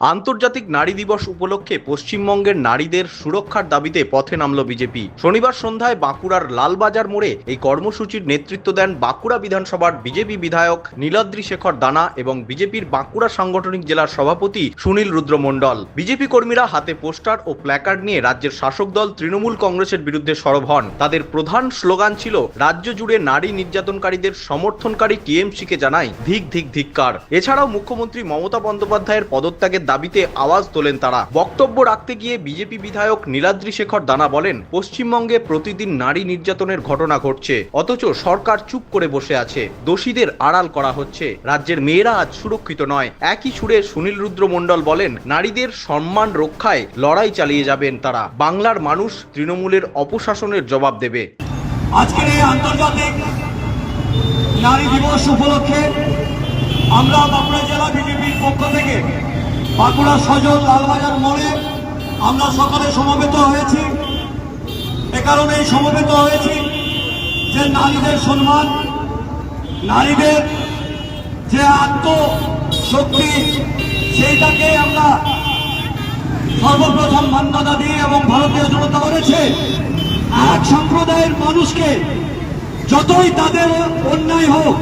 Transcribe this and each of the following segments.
আন্তর্জাতিক নারী দিবস উপলক্ষে পশ্চিমবঙ্গের নারীদের সুরক্ষার দাবিতে পথে নামল বিজেপি। শনিবার সন্ধ্যায় বাঁকুড়ার লালবাজার মোড়ে এই কর্মসূচির নেতৃত্ব দেন বাঁকুড়া বিধানসভার বিজেপি বিধায়ক নীলাদ্রি শেখর দানা এবং বিজেপির বাঁকুড়া সাংগঠনিক জেলার সভাপতি সুনীল রুদ্র মণ্ডল। বিজেপি কর্মীরা হাতে পোস্টার ও প্ল্যাকার্ড নিয়ে রাজ্যের শাসক দল তৃণমূল কংগ্রেসের বিরুদ্ধে সরব হন। তাদের প্রধান স্লোগান ছিল, রাজ্য জুড়ে নারী নির্যাতনকারীদের সমর্থনকারী টিএমসিকে জানাই ধিক ধিক ধিক্কার। এছাড়াও মুখ্যমন্ত্রী মমতা বন্দ্যোপাধ্যায়ের পদত্যাগের দাবিতে আওয়াজ তোলেন তারা। বক্তব্য রাখতে গিয়ে বিজেপি বিধায়ক নীলাদ্রি শেখর দানা বলেন, পশ্চিমবঙ্গে প্রতিদিন নারী নির্যাতনের ঘটনা ঘটছে, অথচ সরকার চুপ করে বসে আছে। দোষীদের আড়াল করা হচ্ছে। রাজ্যের মেয়েরা আজ সুরক্ষিত নয়। একই সুরে সুনীল রুদ্র মণ্ডল বলেন, নারীদের সম্মান রক্ষায় লড়াই চালিয়ে যাবেন তারা। বাংলার মানুষ তৃণমূলের অপশাসনের জবাব দেবে। আজকের এই আন্তর্জাতিক নারী দিবস উপলক্ষে আমরা বাঁকুড়া জেলা বিজেপির পক্ষ থেকে বাঁকুড়া সজল লালবাজার মোড়ে আমরা সকালে সমবেত হয়েছি। এ কারণেই সমবেত হয়েছি যে নারীদের সম্মান, নারীদের যে আত্মশক্তি, সেইটাকে আমরা সর্বপ্রথম মান্যতা দিয়ে এবং ভারতীয় জনতা করেছে এক সম্প্রদায়ের মানুষকে যতই তাদের অন্যায় হোক,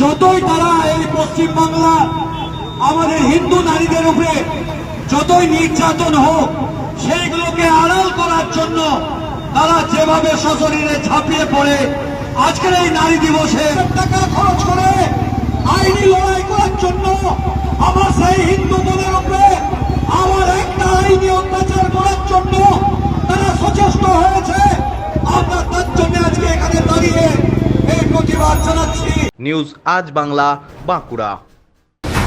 যতই তারা এই পশ্চিম বাংলা আমাদের হিন্দু নারীদের উপরে যতই নির্যাতন হোক, সেইগুলোকে আড়াল করার জন্য তারা যেভাবে সশরীরে ঝাঁপিয়ে পড়ে, আজকের এই নারী দিবসে টাকা খরচ করে আইনি লড়াই করার জন্য আমার সেই হিন্দু বোনের উপরে আমার একটা আইনি অত্যাচার করার জন্য তারা সচেষ্ট হয়েছে। আমরা তার জন্য আজকে এখানে দাঁড়িয়ে এই প্রতিবাদ জানাচ্ছি। নিউজ আজ বাংলা, বাঁকুড়া।